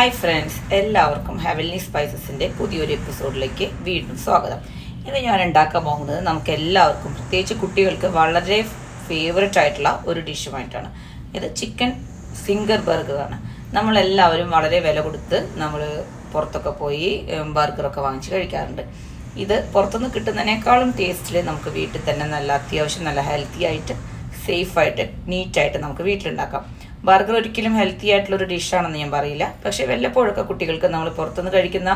Hi friends എല്ലാവർക്കും heavenly സ്പൈസസിന്റെ പുതിയൊരു എപ്പിസോഡിലേക്ക് വീണ്ടും സ്വാഗതം. ഇന്ന് ഞാൻ ഉണ്ടാക്കാൻ പോകുന്നത് നമുക്ക് എല്ലാവർക്കും പ്രത്യേകിച്ച് കുട്ടികൾക്ക് വളരെ ഫേവററ്റ് ആയിട്ടുള്ള ഒരു ഡിഷുമായിട്ടാണ് ഇത് ചിക്കൻ ഫിംഗർ ബർഗറാണ് നമ്മളെല്ലാവരും വളരെ വില കൊടുത്ത് നമ്മൾ പുറത്തൊക്കെ പോയി ബർഗറൊക്കെ വാങ്ങിച്ച് കഴിക്കാറുണ്ട്. ഇത് പുറത്തുനിന്ന് കിട്ടുന്നതിനേക്കാളും ടേസ്റ്റിൽ നമുക്ക് വീട്ടിൽ തന്നെ നല്ല അത്യാവശ്യം നല്ല ഹെൽത്തി ആയിട്ട് സേഫായിട്ട് നീറ്റായിട്ട് നമുക്ക് വീട്ടിലുണ്ടാക്കാം. ബർഗർ ഒരിക്കലും ഹെൽത്തി ആയിട്ടുള്ള ഒരു ഡിഷാണെന്ന് ഞാൻ പറയില്ല. പക്ഷേ വല്ലപ്പോഴൊക്കെ കുട്ടികൾക്ക് നമ്മൾ പുറത്തുനിന്ന് കഴിക്കുന്ന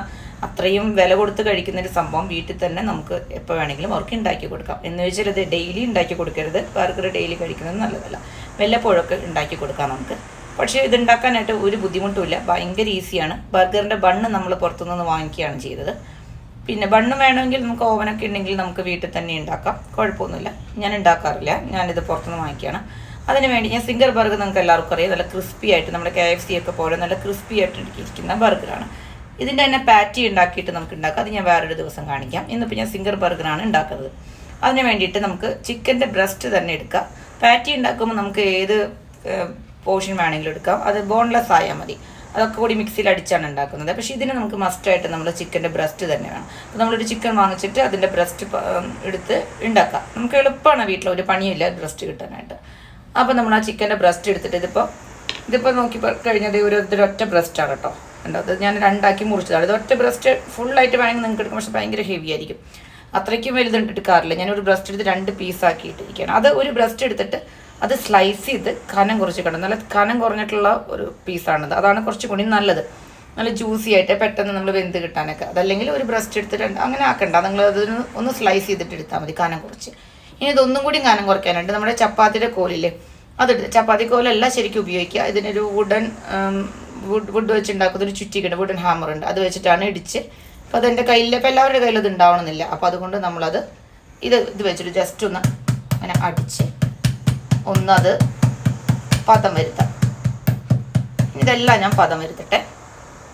അത്രയും വില കൊടുത്ത് കഴിക്കുന്ന ഒരു സംഭവം വീട്ടിൽ തന്നെ നമുക്ക് എപ്പോൾ വേണമെങ്കിലും അവർക്ക് ഉണ്ടാക്കി കൊടുക്കാം. എന്ന് വെച്ചാൽ ഇത് ഡെയിലി ഉണ്ടാക്കി കൊടുക്കരുത്. ബർഗർ ഡെയിലി കഴിക്കുന്നത് നല്ലതല്ല. വല്ലപ്പോഴൊക്കെ ഉണ്ടാക്കി കൊടുക്കാം നമുക്ക്. പക്ഷേ ഇത് ഉണ്ടാക്കാനായിട്ട് ഒരു ബുദ്ധിമുട്ടുമില്ല ഭയങ്കര ഈസിയാണ് ബർഗറിന്റെ ബണ്ണ് നമ്മൾ പുറത്തുനിന്ന് വാങ്ങിക്കുകയാണ് ചെയ്തത്. പിന്നെ ബണ്ണ് വേണമെങ്കിൽ നമുക്ക് ഓവനൊക്കെ ഉണ്ടെങ്കിൽ നമുക്ക് വീട്ടിൽ തന്നെ ഉണ്ടാക്കാം. കുഴപ്പമൊന്നുമില്ല. ഞാൻ ഉണ്ടാക്കാറില്ല. ഞാനിത് പുറത്തുനിന്ന് വാങ്ങിക്കുകയാണ്. അതിന് വേണ്ടി ഞാൻ സിംഗർ ബർഗർ നിങ്ങൾക്ക് എല്ലാവർക്കും അറിയാം. നല്ല ക്രിസ്പി ആയിട്ട് നമ്മുടെ കെ എഫ് സി ഒക്കെ പോലെ നല്ല ക്രിസ്പി ആയിട്ട് ഇരിക്കുന്ന ബർഗറാണ് ഇതിന്റെ തന്നെ പാറ്റി ഉണ്ടാക്കിയിട്ട് നമുക്ക് ഉണ്ടാക്കാം. അത് ഞാൻ വേറൊരു ദിവസം കാണിക്കാം. ഇന്നിപ്പോൾ ഞാൻ സിംഗർ ബർഗറാണ് ഉണ്ടാക്കുന്നത്. അതിന് വേണ്ടിയിട്ട് നമുക്ക് ചിക്കന്റെ ബ്രസ്റ്റ് തന്നെ എടുക്കാം. പാറ്റി ഉണ്ടാക്കുമ്പോൾ നമുക്ക് ഏത് പോർഷൻ വേണമെങ്കിലും എടുക്കാം. അത് ബോൺലെസ് ആയാൽ മതി. അതൊക്കെ കൂടി മിക്സിയിൽ അടിച്ചാണ് ഉണ്ടാക്കുന്നത്. പക്ഷേ ഇതിന് നമുക്ക് മസ്റ്റായിട്ട് നമ്മൾ ചിക്കന്റെ ബ്രസ്റ്റ് തന്നെ വേണം. അപ്പോൾ നമ്മളൊരു ചിക്കൻ വാങ്ങിച്ചിട്ട് അതിന്റെ ബ്രസ്റ്റ് എടുത്ത് ഉണ്ടാക്കാം. നമുക്ക് എളുപ്പമാണ് വീട്ടിൽ ഒരു പണിയില്ല ബ്രസ്റ്റ് കിട്ടാനായിട്ട്. അപ്പോൾ നമ്മൾ ആ ചിക്കന്റെ ബ്രസ്റ്റ് എടുത്തിട്ട് ഇതിപ്പോൾ ഇതിപ്പോൾ നോക്കി കഴിഞ്ഞത് ഒരു ഇതൊരൊറ്റ ബ്രസ്റ്റാണ് കേട്ടോ ഉണ്ടോ അത് ഞാൻ രണ്ടാക്കി മുറിച്ചതാണ്. ഇത് ഒറ്റ ബ്രസ്റ്റ് ഫുള്ളായിട്ട് വേണമെങ്കിൽ നിങ്ങൾക്ക് എടുക്കും. പക്ഷെ ഭയങ്കര ഹെവി ആയിരിക്കും. അത്രയ്ക്കും വലുത് എടുക്കാറില്ല. ഞാനൊരു ബ്രസ്റ്റ് എടുത്ത് രണ്ട് പീസ് ആക്കിയിട്ടിരിക്കുകയാണ്. അത് ഒരു ബ്രസ്റ്റ് എടുത്തിട്ട് അത് സ്ലൈസ് ചെയ്ത് കനം കുറച്ച് കിടന്നു നല്ല കനം കുറഞ്ഞിട്ടുള്ള ഒരു പീസാണത് അതാണ് കുറച്ചും കൂടി നല്ലത്. നല്ല ജ്യൂസി ആയിട്ട് പെട്ടെന്ന് നമ്മൾ വെന്ത് കിട്ടാനൊക്കെ. അതല്ലെങ്കിൽ ഒരു ബ്രസ്റ്റ് എടുത്തിട്ട് അങ്ങനെ ആക്കണ്ട. നിങ്ങൾ അതിന് ഒന്ന് സ്ലൈസ് ചെയ്തിട്ട് എടുത്താൽ മതി കനം കുറച്ച്. ഇനി ഇതൊന്നും കൂടി കനം കുറയ്ക്കാനുണ്ട്. നമ്മുടെ ചപ്പാത്തിയുടെ കോലില്ലേ? അതെടുത്ത് ചപ്പാത്തി കോലല്ല ശരിക്കും ഉപയോഗിക്കുക. ഇതിനൊരു വുഡൻ വുഡ് വുഡ് വെച്ച് ഉണ്ടാക്കുന്ന ഒരു ചുറ്റിക്കുണ്ട് വുഡൻ ഹാമർ ഉണ്ട്. അത് വെച്ചിട്ടാണ് ഇടിച്ച്. അപ്പോൾ അതെന്റെ കയ്യിൽ ഇപ്പോൾ എല്ലാവരുടെ കയ്യിൽ അത് ഉണ്ടാവണമെന്നില്ല. അപ്പോൾ അതുകൊണ്ട് നമ്മളത് ഇത് ഇത് വെച്ചിട്ട് ജസ്റ്റ് ഒന്ന് അങ്ങനെ അടിച്ച് ഒന്നത് പദം വരുത്താം. ഇതെല്ലാം ഞാൻ പദം വരുത്തട്ടെ.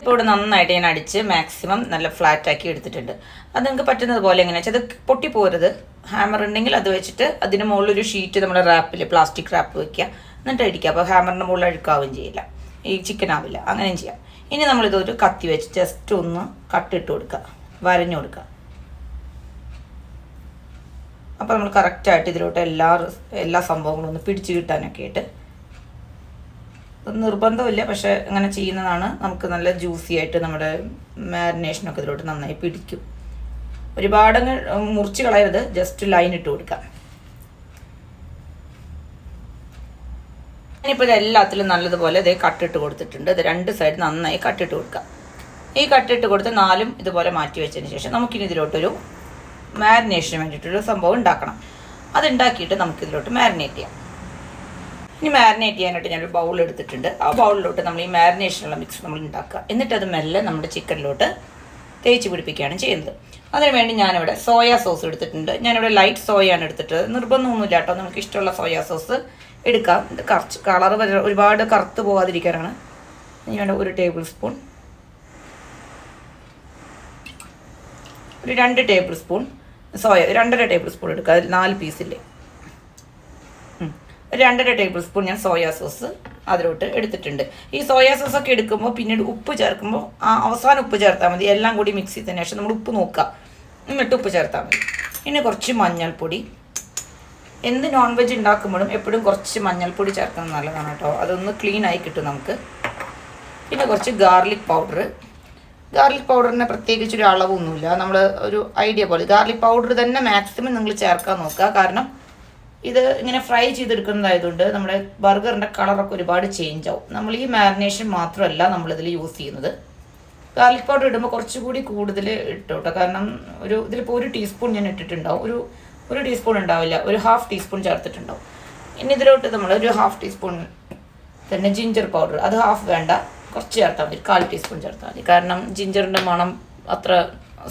ഇപ്പോൾ ഇവിടെ നന്നായിട്ട് ഞാൻ അടിച്ച് മാക്സിമം നല്ല ഫ്ലാറ്റ് ആക്കി എടുത്തിട്ടുണ്ട്. അത് നിങ്ങൾക്ക് പറ്റുന്നത് പോലെ എങ്ങനെയാ വെച്ചാൽ അത് പൊട്ടിപ്പോരുത്. ഹാമർ ഉണ്ടെങ്കിൽ അത് വെച്ചിട്ട് അതിന് മുകളിൽ ഒരു ഷീറ്റ് നമ്മുടെ റാപ്പിൽ പ്ലാസ്റ്റിക് റാപ്പ് വെക്കുക. എന്നിട്ട് അടിക്കുക. അപ്പോൾ ഹാമറിന്റെ മുകളിൽ അഴുക്കാവുകയും ചെയ്യില്ല. ഈ ചിക്കൻ ആവില്ല. അങ്ങനെയും ചെയ്യാം. ഇനി നമ്മളിതൊരു കത്തി വെച്ച് ജസ്റ്റ് ഒന്ന് കട്ടിട്ട് കൊടുക്കുക. വരഞ്ഞു കൊടുക്കുക. അപ്പോൾ നമ്മൾ കറക്റ്റായിട്ട് ഇതിലോട്ട് എല്ലാ എല്ലാ സംഭവങ്ങളും ഒന്ന് പിടിച്ചു കിട്ടാനൊക്കെ ആയിട്ട്. നിർബന്ധമില്ല. പക്ഷേ അങ്ങനെ ചെയ്യുന്നതാണ് നമുക്ക് നല്ല ജ്യൂസി ആയിട്ട് നമ്മുടെ മാരിനേഷനൊക്കെ ഇതിലോട്ട് നന്നായി പിടിക്കും. ഒരുപാടങ്ങ് മുറിച്ച് കളയരുത്. ജസ്റ്റ് ലൈൻ ഇട്ട് കൊടുക്കാം. ഇനിയിപ്പോൾ ഇത് എല്ലാത്തിലും നല്ലതുപോലെ ഇതേ കട്ടിട്ട് കൊടുത്തിട്ടുണ്ട്. ഇത് രണ്ട് സൈഡ് നന്നായി കട്ടിട്ട് കൊടുക്കാം. ഈ കട്ടിട്ട് കൊടുത്ത് നാലും ഇതുപോലെ മാറ്റി വെച്ചതിന് ശേഷം നമുക്കിനി ഇതിലോട്ടൊരു മാരിനേഷന് വേണ്ടിയിട്ടൊരു സംഭവം ഉണ്ടാക്കണം. അത് ഉണ്ടാക്കിയിട്ട് നമുക്കിതിലോട്ട് മാരിനേറ്റ് ചെയ്യാം. ഇനി മാരിനേറ്റ് ചെയ്യാനായിട്ട് ഞാനൊരു ബൗൾ എടുത്തിട്ടുണ്ട്. ആ ബൗളിലോട്ട് നമ്മൾ ഈ മാരിനേഷനുള്ള മിക്സ് നമ്മൾ ഉണ്ടാക്കുക. എന്നിട്ട് അത് മെല്ലെ നമ്മുടെ ചിക്കനിലോട്ട് തേച്ച് പിടിപ്പിക്കുകയാണ് ചെയ്യുന്നത്. അതിന് വേണ്ടി ഞാനിവിടെ സോയ സോസ് എടുത്തിട്ടുണ്ട്. ഞാനിവിടെ ലൈറ്റ് സോയാണ് എടുത്തിട്ട് നിർബന്ധമൊന്നുമില്ല കേട്ടോ. നമുക്ക് ഇഷ്ടമുള്ള സോയ സോസ് എടുക്കാം. ഇത് കറച്ച് കളർ ഒരുപാട് കറുത്ത് പോകാതിരിക്കാനാണ് ഞാൻ ഒരു ടേബിൾ സ്പൂൺ ഒരു രണ്ട് ടേബിൾ സ്പൂൺ സോയ രണ്ടര ടേബിൾ സ്പൂൺ എടുക്കുക അതിൽ നാല് പീസില്ലേ രണ്ടര ടേബിൾ സ്പൂൺ ഞാൻ സോയാ സോസ് അതിലോട്ട് എടുത്തിട്ടുണ്ട്. ഈ സോയാ സോസ് ഒക്കെ എടുക്കുമ്പോൾ പിന്നീട് ഉപ്പ് ചേർക്കുമ്പോൾ ആ അവസാനം ഉപ്പ് ചേർത്താൽ മതി. എല്ലാം കൂടി മിക്സ് ചെയ്തതിന് ശേഷം നമ്മൾ ഉപ്പ് നോക്കുക. എന്നിട്ട് ഉപ്പ് ചേർത്താൽ മതി. പിന്നെ കുറച്ച് മഞ്ഞൾപ്പൊടി. എന്ത് നോൺ വെജ് ഉണ്ടാക്കുമ്പോഴും എപ്പോഴും കുറച്ച് മഞ്ഞൾപ്പൊടി ചേർക്കുന്നത് നല്ലതാണ് കേട്ടോ. അതൊന്ന് ക്ലീൻ ആയി കിട്ടും നമുക്ക്. പിന്നെ കുറച്ച് ഗാർലിക് പൗഡർ ഗാർലിക് പൗഡറിന് പ്രത്യേകിച്ച് ഒരു അളവൊന്നുമില്ല. നമ്മൾ ഒരു ഐഡിയ പോലെ. ഗാർലിക് പൗഡർ തന്നെ മാക്സിമം നിങ്ങൾ ചേർക്കാൻ നോക്കുക. കാരണം ഇത് ഇങ്ങനെ ഫ്രൈ ചെയ്തെടുക്കുന്നതായതുകൊണ്ട് നമ്മുടെ ബർഗറിന്റെ കളറൊക്കെ ഒരുപാട് ചേഞ്ച് ആവും. നമ്മൾ ഈ മാരിനേഷൻ മാത്രമല്ല നമ്മളിതിൽ യൂസ് ചെയ്യുന്നത്. ഗാർലിക് പൗഡർ ഇടുമ്പോൾ കുറച്ചുകൂടി കൂടുതൽ ഇട്ടു കേട്ടോ കാരണം ഒരു ഇതിലിപ്പോൾ ഒരു ടീസ്പൂൺ ഞാൻ ഇട്ടിട്ടുണ്ടാവും. ഒരു ഒരു ടീസ്പൂൺ ഉണ്ടാവില്ല. ഒരു ഹാഫ് ടീസ്പൂൺ ചേർത്തിട്ടുണ്ടാവും. ഇനി ഇതിലോട്ട് നമ്മൾ ഒരു ഹാഫ് ടീസ്പൂൺ തന്നെ ജിഞ്ചർ പൗഡർ അത് ഹാഫ് വേണ്ട. കുറച്ച് ചേർത്താൽ മതി. കാൽ ടീസ്പൂൺ ചേർത്താൽ മതി. കാരണം ജിഞ്ചറിന്റെ മണം അത്ര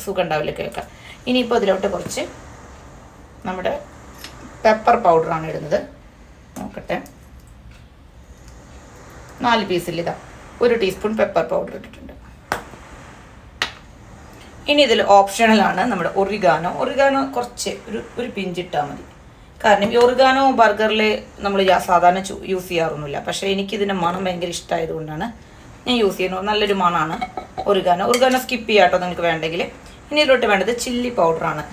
സുഖം ഉണ്ടാവില്ല കേൾക്കാം ഇനിയിപ്പോൾ ഇതിലോട്ട് കുറച്ച് നമ്മുടെ പെപ്പർ പൗഡറാണ് ഇടുന്നത്. നോക്കട്ടെ. നാല് പീസിൽ ഇതാ. ഒരു ടീസ്പൂൺ പെപ്പർ പൗഡർ ഇട്ടിട്ടുണ്ട്. ഇനി ഇതിൽ ഓപ്ഷണലാണ് നമ്മുടെ ഒറിഗാനോ ഒറിഗാനോ കുറച്ച് ഒരു ഒരു പിഞ്ചിട്ടാൽ മതി. കാരണം ഈ ഒറിഗാനോ ബർഗറിൽ നമ്മൾ സാധാരണ യൂസ് ചെയ്യാറൊന്നുമില്ല. പക്ഷേ എനിക്കിതിന്റെ മണം ഭയങ്കര ഇഷ്ടമായതുകൊണ്ടാണ് ഞാൻ യൂസ് ചെയ്യുന്നത്. നല്ലൊരു മണമാണ് ഒറിഗാനോ ഒറിഗാനോ സ്കിപ്പ് ചെയ്യാട്ടോ നിങ്ങൾക്ക് വേണ്ടെങ്കിൽ ഇനി ഇതിലോട്ട് വേണ്ടത് ചില്ലി പൗഡറാണ്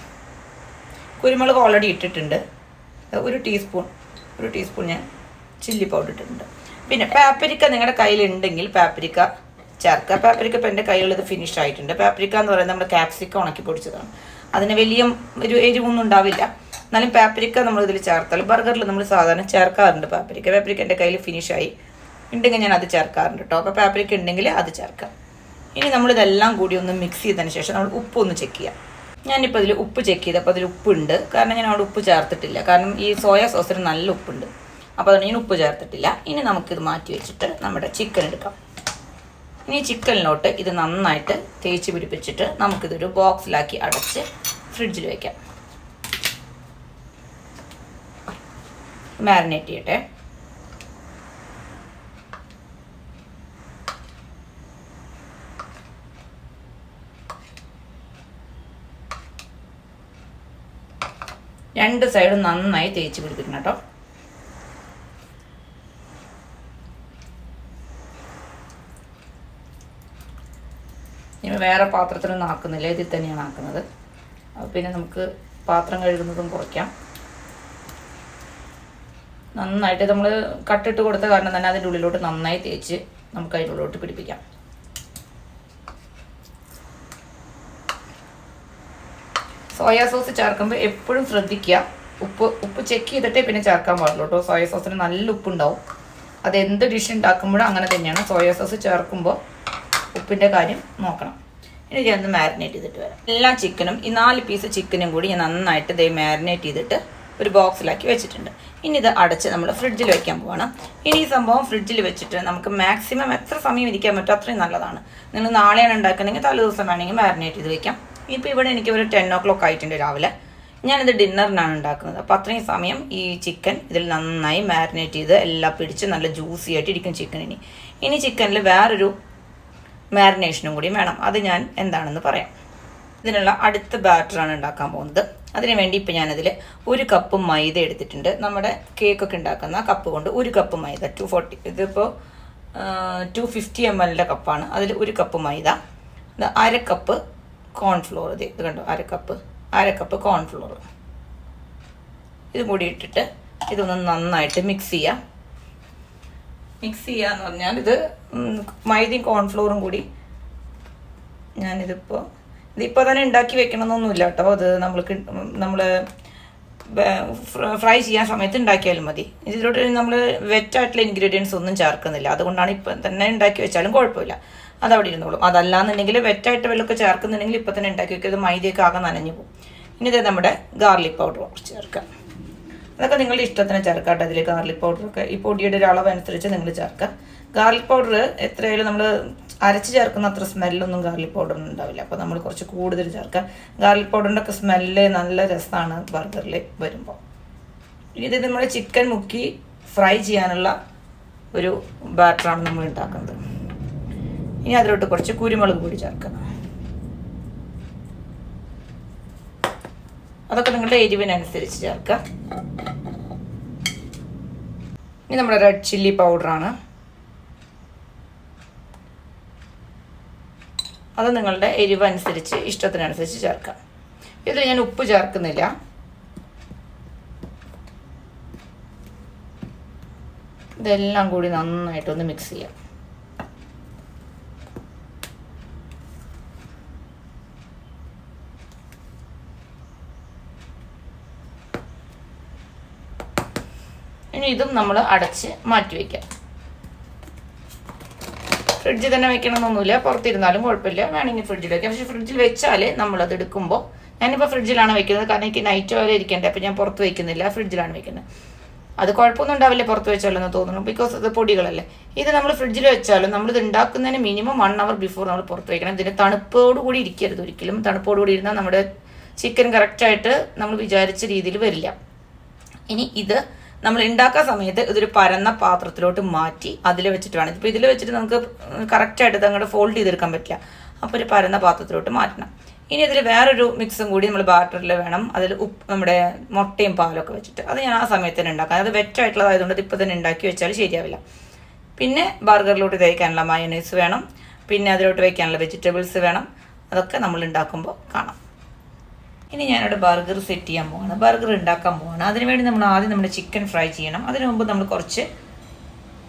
കുരുമുളക് ഓൾറെഡി ഇട്ടിട്ടുണ്ട്. ഒരു ടീസ്പൂൺ ഒരു ടീസ്പൂൺ ഞാൻ ചില്ലി പൗഡർ ഇട്ടിട്ടുണ്ട്. പിന്നെ പാപ്പരിക്ക നിങ്ങളുടെ കയ്യിലുണ്ടെങ്കിൽ പാപ്പരിക്ക ചേർക്കുക പാപ്പരിക്ക ഇപ്പം എന്റെ കയ്യിലുള്ളത് ഫിനിഷ് ആയിട്ടുണ്ട്. പാപ്പരിക്ക എന്ന് പറയുന്നത് നമ്മുടെ ക്യാപ്സിക്ക ഉണക്കി പൊടിച്ചതാണ്. അതിന് വലിയ ഒരു എരിവൊന്നും ഉണ്ടാവില്ല. എന്നാലും പാപ്പരിക്ക നമ്മൾ ഇതിൽ ചേർത്താൽ ബർഗറിൽ നമ്മൾ സാധാരണ ചേർക്കാറുണ്ട് പാപ്പരിക്ക പാപ്പരിക്ക എന്റെ കയ്യിൽ ഫിനിഷായി ഉണ്ടെങ്കിൽ ഞാൻ അത് ചേർക്കാറുണ്ട് കേട്ടോ അപ്പോൾ പാപ്പരിക്ക ഉണ്ടെങ്കിൽ അത് ചേർക്കാം. ഇനി നമ്മളിതെല്ലാം കൂടി ഒന്ന് മിക്സ് ചെയ്തതിന് ശേഷം നമ്മൾ ഉപ്പ് ഒന്ന് ചെക്ക് ചെയ്യാം. ഞാനിപ്പോൾ ഇതിൽ ഉപ്പ് ചെക്ക് ചെയ്തപ്പോൾ അതിൽ ഉപ്പുണ്ട്. കാരണം ഞാൻ അവിടെ ഉപ്പ് ചേർത്തിട്ടില്ല. കാരണം ഈ സോയ സോസിന് നല്ല ഉപ്പുണ്ട്. അപ്പോൾ അതുകൊണ്ട് ഞാൻ ഉപ്പ് ചേർത്തിട്ടില്ല. ഇനി നമുക്കിത് മാറ്റി വെച്ചിട്ട് നമ്മുടെ ചിക്കൻ എടുക്കാം. ഇനി ചിക്കനിലോട്ട് ഇത് നന്നായിട്ട് തേച്ച് പിടിപ്പിച്ചിട്ട് നമുക്കിതൊരു ബോക്സിലാക്കി അടച്ച് ഫ്രിഡ്ജിൽ വയ്ക്കാം മാരിനേറ്റ് ചെയ്യട്ടെ. രണ്ട് സൈഡും നന്നായി തേച്ച് പിടിപ്പിക്കണം കേട്ടോ. ഇനി വേറെ പാത്രത്തിലൊന്നും ആക്കുന്നില്ല. ഇതിൽ തന്നെയാണ് ആക്കുന്നത്. അപ്പോൾ പിന്നെ നമുക്ക് പാത്രം കഴുകുന്നതും കുറയ്ക്കാം. നന്നായിട്ട് നമ്മൾ കട്ടിട്ട് കൊടുത്ത കാരണം തന്നെ അതിന്റെ ഉള്ളിലോട്ട് നന്നായി തേച്ച് നമുക്ക് അതിന്റെ ഉള്ളിലോട്ട് പിടിപ്പിക്കാം. സോയാ സോസ് ചേർക്കുമ്പോൾ എപ്പോഴും ശ്രദ്ധിക്കുക. ഉപ്പ് ഉപ്പ് ചെക്ക് ചെയ്തിട്ടേ പിന്നെ ചേർക്കാൻ പാടുള്ളൂ കേട്ടോ. സോയ സോസിന് നല്ല ഉപ്പുണ്ടാവും. അത് എന്ത് ഡിഷ് ഉണ്ടാക്കുമ്പോഴും അങ്ങനെ തന്നെയാണ്. സോയാ സോസ് ചേർക്കുമ്പോൾ ഉപ്പിന്റെ കാര്യം നോക്കണം. ഇനി ഞാൻ ഒന്ന് മാരിനേറ്റ് ചെയ്തിട്ട് വരാം. എല്ലാ ചിക്കനും ഈ നാല് പീസ് ചിക്കനും കൂടി ഞാൻ നന്നായിട്ട് ഇതേ മാരിനേറ്റ് ചെയ്തിട്ട് ഒരു ബോക്സിലാക്കി വെച്ചിട്ടുണ്ട്. ഇനി ഇത് അടച്ച് നമ്മൾ ഫ്രിഡ്ജിൽ വെക്കാൻ പോവാണ്. ഇനി ഈ സംഭവം ഫ്രിഡ്ജിൽ വെച്ചിട്ട് നമുക്ക് മാക്സിമം എത്ര സമയം ഇരിക്കാൻ പറ്റും അത്രയും നല്ലതാണ്. നിങ്ങൾ നാളെയാണ് ഉണ്ടാക്കുന്നെങ്കിൽ തലേ ദിവസം വേണമെങ്കിൽ മാരിനേറ്റ് ചെയ്ത് വെക്കാം. ഇപ്പോൾ ഇവിടെ എനിക്ക് ഒരു ടെൻ ഓ ക്ലോക്ക് ആയിട്ടുണ്ട് രാവിലെ. ഞാനിത് ഡിന്നറിനാണ് ഉണ്ടാക്കുന്നത്. അപ്പോൾ അത്രയും സമയം ഈ ചിക്കൻ ഇതിൽ നന്നായി മാരിനേറ്റ് ചെയ്ത് എല്ലാം പിടിച്ച് നല്ല ജ്യൂസി ആയിട്ട് ഇരിക്കും ചിക്കൻ ഇനി. ഇനി ചിക്കനിൽ വേറൊരു മാരിനേഷനും കൂടി വേണം. അത് ഞാൻ എന്താണെന്ന് പറയാം. ഇതിനുള്ള അടുത്ത ബാറ്ററാണ് ഉണ്ടാക്കാൻ പോകുന്നത്. അതിനുവേണ്ടി ഇപ്പം ഞാനതിൽ ഒരു കപ്പ് മൈദ എടുത്തിട്ടുണ്ട്. നമ്മുടെ കേക്കൊക്കെ ഉണ്ടാക്കുന്ന കപ്പ് കൊണ്ട് ഒരു കപ്പ് മൈദ ടു ഫോർട്ടി ഇതിപ്പോൾ ടു ഫിഫ്റ്റി എം എല്ലിന്റെ കപ്പാണ് അതിൽ ഒരു കപ്പ് മൈദ അര കപ്പ് കോൺഫ്ലോർ ഇത് കണ്ടോ? അര കപ്പ് അര കപ്പ് കോൺഫ്ലോർ ഇതും കൂടി ഇട്ടിട്ട് ഇതൊന്ന് നന്നായിട്ട് മിക്സ് ചെയ്യാം. മിക്സ് ചെയ്യുക എന്ന് പറഞ്ഞാൽ ഇത് മൈദയും കോൺഫ്ലോറും കൂടി ഞാനിതിപ്പോൾ ഇതിപ്പോൾ തന്നെ ഉണ്ടാക്കി വെക്കണമെന്നൊന്നുമില്ല കേട്ടോ. അത് നമ്മൾക്ക് നമ്മൾ ഫ്രൈ ചെയ്യാൻ സമയത്ത് ഉണ്ടാക്കിയാലും മതി. ഇതിലോട്ട് നമ്മൾ വെറ്റായിട്ടുള്ള ഇൻഗ്രീഡിയൻസ് ഒന്നും ചേർക്കുന്നില്ല. അതുകൊണ്ടാണ് ഇപ്പം തന്നെ ഉണ്ടാക്കി വെച്ചാലും കുഴപ്പമില്ല. അതവിടെ ഇരുന്നോളും. അതല്ലാന്നുണ്ടെങ്കിൽ വെറ്റായിട്ട് വെള്ളമൊക്കെ ചേർക്കുന്നുണ്ടെങ്കിൽ ഇപ്പം തന്നെ ഉണ്ടാക്കി വെക്കുക മൈദയൊക്കെ ആകെ നനഞ്ഞു പോകും. ഇനി ഇത് നമ്മുടെ ഗാർലിക് പൗഡർ കുറച്ച് ചേർക്കാം. അതൊക്കെ നിങ്ങളുടെ ഇഷ്ടത്തിന് ചേർക്കാം കേട്ടോ അതിൽ ഗാർലിക് പൗഡറൊക്കെ ഈ പൊടിയുടെ ഒരു അളവ് അനുസരിച്ച് നിങ്ങൾ ചേർക്കാം. ഗാർലിക് പൗഡർ എത്രയായാലും നമ്മൾ അരച്ച് ചേർക്കുന്ന അത്ര സ്മെല്ലൊന്നും ഗാർലിക് പൗഡറിന് ഉണ്ടാവില്ല. അപ്പോൾ നമ്മൾ കുറച്ച് കൂടുതൽ ചേർക്കുക ഗാർലിക് പൗഡറിന്റെ ഒക്കെ സ്മെല്ല് നല്ല രസമാണ് ബർഗറിൽ വരുമ്പോൾ ഇനി ഇത് നമ്മൾ ചിക്കൻ മുക്കി ഫ്രൈ ചെയ്യാനുള്ള ഒരു ബാറ്ററാണ് നമ്മൾ ഉണ്ടാക്കുന്നത്. ഇനി അതിലോട്ട് കുറച്ച് കുരുമുളക് കൂടി ചേർക്കണം അതൊക്കെ നിങ്ങളുടെ എരിവിനനുസരിച്ച് ചേർക്കുക. ഇനി നമ്മുടെ റെഡ് ചില്ലി പൗഡറാണ്. അത് നിങ്ങളുടെ എരിവ് അനുസരിച്ച് ഇഷ്ടത്തിനനുസരിച്ച് ചേർക്കാം ഇതിൽ ഞാൻ ഉപ്പ് ചേർക്കുന്നില്ല. ഇതെല്ലാം കൂടി നന്നായിട്ടൊന്ന് മിക്സ് ചെയ്യാം. ഇനി ഇതും നമ്മൾ അടച്ച് മാറ്റി വയ്ക്കാം ഫ്രിഡ്ജിൽ തന്നെ വെക്കണമെന്നൊന്നുമില്ല. പുറത്തിരുന്നാലും കുഴപ്പമില്ല. വേണമെങ്കിൽ ഫ്രിഡ്ജിൽ വെക്കാം. പക്ഷേ ഫ്രിഡ്ജിൽ വെച്ചാൽ നമ്മളത് എടുക്കുമ്പോൾ ഞാനിപ്പോൾ ഫ്രിഡ്ജിലാണ് വെക്കുന്നത്. കാരണം എനിക്ക് നൈറ്റ് വരെ ഇരിക്കേണ്ടത് അപ്പോൾ ഞാൻ പുറത്ത് വെക്കുന്നില്ല. ഫ്രിഡ്ജിലാണ് വെക്കുന്നത്. അത് കുഴപ്പമൊന്നും ഉണ്ടാവില്ല പുറത്ത് വെച്ചാലെന്ന് തോന്നുന്നു. ബിക്കോസ് അത് പൊടികളല്ലേ. ഇത് നമ്മൾ ഫ്രിഡ്ജിൽ വെച്ചാലും നമ്മളിത് ഉണ്ടാക്കുന്നതിന് മിനിമം വൺ അവർ ബിഫോർ നമ്മൾ പുറത്ത് വെക്കണം. ഇതിന് തണുപ്പോട് കൂടി ഇരിക്കരുത് ഒരിക്കലും. തണുപ്പോട് കൂടി ഇരുന്നാൽ നമ്മുടെ ചിക്കൻ കറക്റ്റായിട്ട് നമ്മൾ വിചാരിച്ച രീതിയിൽ വരില്ല. ഇനി ഇത് നമ്മൾ ഉണ്ടാക്കാൻ സമയത്ത് ഇതൊരു പരന്ന പാത്രത്തിലോട്ട് മാറ്റി അതിൽ വെച്ചിട്ട് വേണം. ഇപ്പോൾ ഇതിൽ വെച്ചിട്ട് നമുക്ക് കറക്റ്റായിട്ട് ഇത് അങ്ങോട്ട് ഫോൾഡ് ചെയ്തെടുക്കാൻ പറ്റില്ല. അപ്പോൾ ഒരു പരന്ന പാത്രത്തിലോട്ട് മാറ്റണം. ഇനി ഇതിൽ വേറൊരു മിക്സും കൂടി നമ്മൾ ബാറ്ററിൽ വേണം. അതിൽ ഉപ്പ് നമ്മുടെ മുട്ടയും പാലൊക്കെ വെച്ചിട്ട്. അത് ഞാൻ ആ സമയത്ത് തന്നെ ഉണ്ടാക്കാം. അത് വെറ്റായിട്ടുള്ളതായതുകൊണ്ട് ഇത് ഇപ്പോൾ തന്നെ ഉണ്ടാക്കി വെച്ചാൽ ശരിയാവില്ല. പിന്നെ ബർഗറിലോട്ട് തേക്കാനുള്ള മയോനൈസ് വേണം. പിന്നെ അതിലോട്ട് വയ്ക്കാനുള്ള വെജിറ്റബിൾസ് വേണം. അതൊക്കെ നമ്മൾ ഉണ്ടാക്കുമ്പോൾ കാണാം. ഇനി ഞാനിവിടെ ബർഗർ സെറ്റ് ചെയ്യാൻ പോവാണ്. ബർഗർ ഉണ്ടാക്കാൻ പോവാണ്. അതിനുവേണ്ടി നമ്മൾ ആദ്യം നമ്മുടെ ചിക്കൻ ഫ്രൈ ചെയ്യണം. അതിനു മുമ്പ് നമ്മൾ കുറച്ച്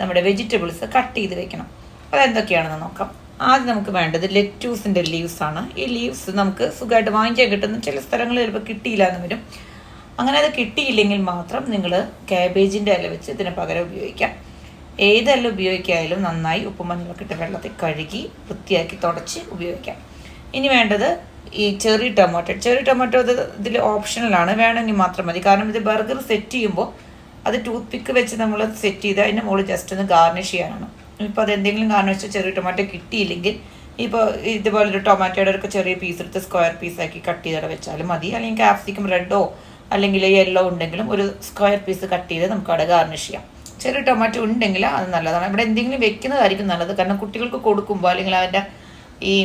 നമ്മുടെ വെജിറ്റബിൾസ് കട്ട് ചെയ്ത് വെക്കണം. അപ്പോൾ അതെന്തൊക്കെയാണെന്ന് നോക്കാം. ആദ്യം നമുക്ക് വേണ്ടത് ലെറ്റൂസിന്റെ ലീവ്സാണ് ഈ ലീവ്സ് നമുക്ക് സുഖമായിട്ട് വാങ്ങിക്കാൻ കിട്ടുന്ന ചില സ്ഥലങ്ങളിൽ ചിലപ്പോൾ കിട്ടിയില്ല എന്ന് വരും. അങ്ങനെ അത് കിട്ടിയില്ലെങ്കിൽ മാത്രം നിങ്ങൾ കാബേജിന്റെ ഇല വെച്ച് ഇതിന് പകരം ഉപയോഗിക്കാം. ഏതല്ല ഉപയോഗിക്കായാലും നന്നായി ഉപ്പുമഞ്ഞളൊക്കെ ഇട്ട് വെള്ളത്തിൽ കഴുകി വൃത്തിയാക്കി തുടച്ച് ഉപയോഗിക്കാം. ഇനി വേണ്ടത് ഈ ചെറി ടൊമാറ്റോ. ചെറി ടൊമാറ്റോ അത് ഇതിൽ ഓപ്ഷണലാണ് വേണമെങ്കിൽ മാത്രം മതി. കാരണം ഇത് ബർഗർ സെറ്റ് ചെയ്യുമ്പോൾ അത് ടൂത്ത് പിക്ക് വെച്ച് നമ്മൾ സെറ്റ് ചെയ്ത് അതിന്റെ മുകളിൽ ജസ്റ്റ് ഒന്ന് ഗാർണിഷ് ചെയ്യാനാണ്. ഇപ്പോൾ അത് എന്തെങ്കിലും കാരണം വെച്ചാൽ ചെറിയ ടൊമാറ്റോ കിട്ടിയില്ലെങ്കിൽ ഇപ്പോൾ ഇതുപോലെ ഒരു ടൊമാറ്റോയുടെ ഒക്കെ ചെറിയ പീസ് എടുത്ത് സ്ക്വയർ പീസാക്കി കട്ട് ചെയ്തിട്ട് വെച്ചാലും മതി. അല്ലെങ്കിൽ ക്യാപ്സിക്കം റെഡോ അല്ലെങ്കിൽ യെല്ലോ ഉണ്ടെങ്കിലും ഒരു സ്ക്വയർ പീസ് കട്ട് ചെയ്ത് നമുക്ക് അവിടെ ഗാർണിഷ് ചെയ്യാം. ചെറിയ ടൊമാറ്റോ ഉണ്ടെങ്കിൽ അത് നല്ലതാണ്. ഇവിടെ എന്തെങ്കിലും വെക്കുന്നതായിരിക്കും നല്ലത്. കാരണം കുട്ടികൾക്ക് കൊടുക്കുമ്പോൾ അല്ലെങ്കിൽ അതിന്റെ ഈ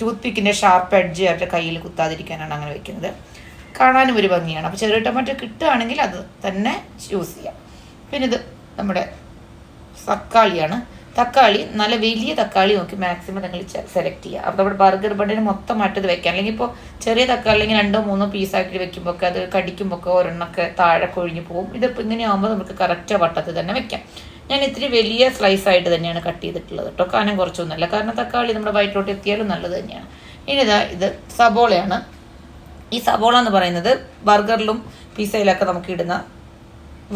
ടൂത്ത് പിക്കിന്റെ ഷാർപ്പ് എഡ്ജ് അവരുടെ കയ്യിൽ കുത്താതിരിക്കാനാണ് അങ്ങനെ വെക്കുന്നത്. കാണാനും ഒരു ഭംഗിയാണ്. അപ്പോൾ ചെറിയ ടൊമാറ്റോ കിട്ടുകയാണെങ്കിൽ അത് തന്നെ ചൂസ് ചെയ്യാം. പിന്നെ ഇത് നമ്മുടെ തക്കാളിയാണ്. തക്കാളി നല്ല വലിയ തക്കാളി നോക്കി മാക്സിമം നിങ്ങൾ സെലക്ട് ചെയ്യുക. അപ്പോൾ നമ്മുടെ ബർഗർ ബണ്ണിന് മൊത്തമായിട്ട് ഇത് വെക്കാം. അല്ലെങ്കിൽ ഇപ്പോൾ ചെറിയ തക്കാളി അല്ലെങ്കിൽ രണ്ടോ മൂന്നോ പീസാക്കിയിട്ട് വെക്കുമ്പോൾ ഒക്കെ അത് കടിക്കുമ്പോൾ ഒക്കെ ഒരെണ്ണമൊക്കെ താഴെ കൊഴിഞ്ഞു പോകും ഇതിപ്പോൾ ഇങ്ങനെ ആകുമ്പോൾ നമുക്ക് കറക്റ്റ് വട്ടത്തിൽ തന്നെ വെക്കാം. ഞാൻ ഇത്തിരി വലിയ സ്ലൈസ് ആയിട്ട് തന്നെയാണ് കട്ട് ചെയ്തിട്ടുള്ളത് കേട്ടോ. കാരണം കുറച്ചൊന്നുമല്ല. കാരണം തക്കാളി നമ്മുടെ വയറ്റിലോട്ട് എത്തിയാലും നല്ലത് തന്നെയാണ്. ഇനി ഇതാ ഇത് സബോളയാണ്. ഈ സബോള എന്ന് പറയുന്നത് ബർഗറിലും പിസയിലൊക്കെ നമുക്ക് ഇടുന്ന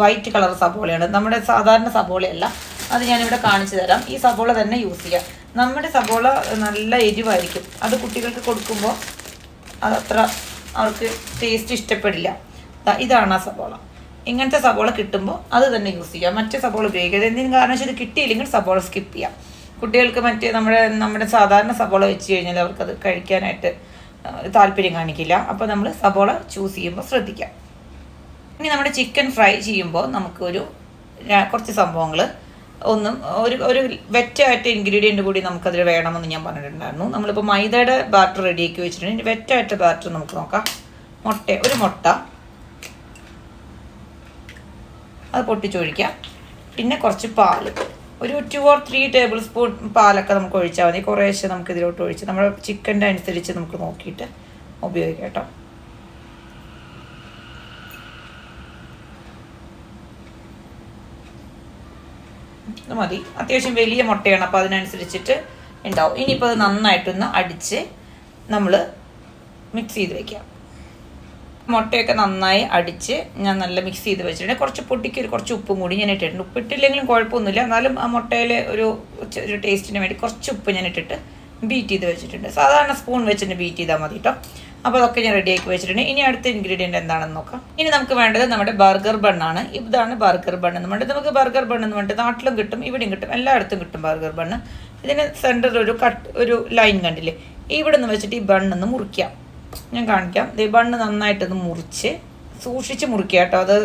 വൈറ്റ് കളർ സബോളയാണ്. നമ്മുടെ സാധാരണ സബോളയല്ല. അത് ഞാനിവിടെ കാണിച്ചു തരാം. ഈ സബോള തന്നെ യൂസ് ചെയ്യാം. നമ്മുടെ സബോള നല്ല എരിവായിരിക്കും. അത് കുട്ടികൾക്ക് കൊടുക്കുമ്പോൾ അതത്ര അവർക്ക് ടേസ്റ്റ് ഇഷ്ടപ്പെടില്ല. ഇതാണ് ആ സബോള. ഇങ്ങനത്തെ സബോള കിട്ടുമ്പോൾ അത് തന്നെ യൂസ് ചെയ്യാം. മറ്റേ സബോള ഉപയോഗിക്കരുത്. എന്തെങ്കിലും കാരണം വെച്ചാൽ ഇത് കിട്ടിയില്ലെങ്കിൽ സബോള സ്കിപ്പ് ചെയ്യാം. കുട്ടികൾക്ക് മറ്റേ നമ്മുടെ നമ്മുടെ സാധാരണ സബോള വെച്ച് കഴിഞ്ഞാൽ അവർക്കത് കഴിക്കാനായിട്ട് താല്പര്യം കാണിക്കില്ല. അപ്പോൾ നമ്മൾ സബോള ചൂസ് ചെയ്യുമ്പോൾ ശ്രദ്ധിക്കാം. ഇനി നമ്മുടെ ചിക്കൻ ഫ്രൈ ചെയ്യുമ്പോൾ നമുക്കൊരു കുറച്ച് സംഭവങ്ങൾ. ഒന്നും ഒരു ഒരു വെറ്റായിട്ട് ഇൻഗ്രീഡിയന്റ് കൂടി നമുക്കതിൽ വേണമെന്ന് ഞാൻ പറഞ്ഞിട്ടുണ്ടായിരുന്നു. നമ്മളിപ്പോൾ മൈദയുടെ ബാറ്റർ റെഡിയാക്കി വെച്ചിട്ടുണ്ട്. ഇനി വെറ്റായിട്ട് ബാറ്റർ നമുക്ക് നോക്കാം. മുട്ട ഒരു മുട്ട. അത് പൊട്ടിച്ചൊഴിക്കാം. പിന്നെ കുറച്ച് പാൽ ഒരു two or three tablespoon പാലൊക്കെ നമുക്ക് ഒഴിച്ചാൽ മതി. കുറേശ്ശെ നമുക്ക് ഇതിലോട്ട് ഒഴിച്ച് നമ്മുടെ ചിക്കന്റെ അനുസരിച്ച് നമുക്ക് നോക്കിയിട്ട് ഉപയോഗിക്കാം കേട്ടോ. മതി. അത്യാവശ്യം വലിയ മുട്ടയാണ്. അപ്പോൾ അതിനനുസരിച്ചിട്ട് ഉണ്ടാവും. ഇനിയിപ്പോൾ അത് നന്നായിട്ടൊന്ന് അടിച്ച് നമ്മൾ മിക്സ് ചെയ്ത് വെക്കാം. മുട്ടയൊക്കെ നന്നായി അടിച്ച് ഞാൻ നല്ല മിക്സ് ചെയ്ത് വെച്ചിട്ടുണ്ട്. കുറച്ച് പൊട്ടിക്ക് ഒരു കുറച്ച് ഉപ്പും കൂടി ഞാൻ ഇട്ടിട്ടുണ്ട്. ഉപ്പ് ഇട്ടില്ലെങ്കിലും കുഴപ്പമൊന്നുമില്ല. എന്നാലും ആ മുട്ടയിൽ ഒരു ഒരു ടേസ്റ്റിന് വേണ്ടി കുറച്ച് ഉപ്പ് ഞാൻ ഇട്ടിട്ട് ബീറ്റ് ചെയ്ത് വെച്ചിട്ടുണ്ട്. സാധാരണ സ്പൂൺ വെച്ചിട്ട് ബീറ്റ് ചെയ്താൽ മതി കേട്ടോ അപ്പോൾ അതൊക്കെ ഞാൻ റെഡിയാക്കി വെച്ചിട്ടുണ്ട്. ഇനി അടുത്ത ഇൻഗ്രീഡിയന്റ് എന്താണെന്ന് നോക്കാം. ഇനി നമുക്ക് വേണ്ടത് നമ്മുടെ ബർഗർ ബണ്ണാണ് ഇതാണ് ബർഗർ ബണ്ണ് എന്ന് പറഞ്ഞിട്ട് നമുക്ക് ബർഗർ ബണ്ണ് എന്ന് പറഞ്ഞിട്ട് നാട്ടിലും കിട്ടും ഇവിടെയും കിട്ടും എല്ലായിടത്തും കിട്ടും ബർഗർ ബണ്ണ് ഇതിന് സെന്ററിൽ ഒരു കട്ട് ഒരു ലൈൻ കണ്ടില്ലേ? ഇവിടെ നിന്ന് വെച്ചിട്ട് ഈ ബണ്ണൊന്ന് മുറിക്കാം. ഞാൻ കാണിക്കാം. ദേ നന്നായിട്ടത് മുറിച്ച് സൂക്ഷിച്ച് മുറിക്കുക കേട്ടോ. അത്